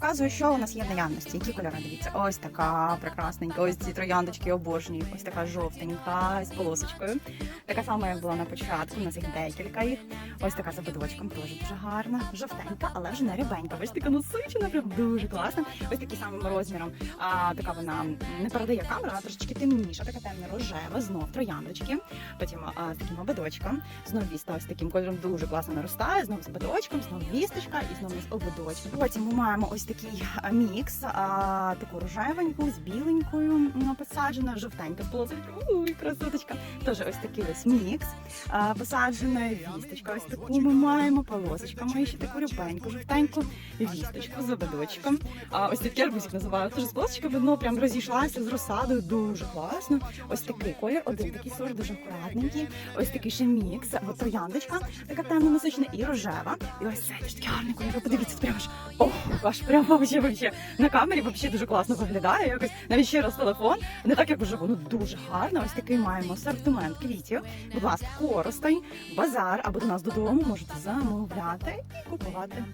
Показую, що у нас є наявності. Які кольори дивіться? Ось така прекрасненька. Ось ці трояндочки обожнюю. Ось така жовтенька з полосочкою. Така сама, як була на початку. У нас їх декілька їх. Ось така з ободочком, теж дуже гарна. Жовтенька, але вже не рябенька. Ось така насичена, прям дуже класна. Ось такий самим розміром. А, така вона не передає камера, вона трошечки темніша, така темно рожева, знов трояндочки. Потім а, з таким ободочком. Знов віста ось таким кольором дуже класно наростає. Знову з ободочком, знов вісточка і знову з ободочком. Потім ми маємо ось такий мікс, а, таку рожевеньку з біленькою посаджена, жовтенька полосочка. Уй, красоточка. Теж ось такий ось мікс. А, посаджена вісточка. Ось таку ми маємо полосочка. Має ще таку рябеньку, жовтеньку вісточку з ободочком. А, ось такий арбузик називаю. Теж з полосочками видно, прям розійшлася з розсадою. Дуже класно. Ось такий колір, один такий сорт, дуже акуратненький. Ось такий ще мікс, от трояндочка, така темно насичена і рожева. І ось цей теж такий гарний колір. Подивіться, прямо ж ох, аж прямо вообще, вообще. на камері вообще дуже класно виглядає. Якось навіть ще раз телефон. Не так як вживу, ну дуже гарно. Ось такий маємо асортимент квітів. Будь ласка, коростень, базар або до нас додому можете замовляти і купувати.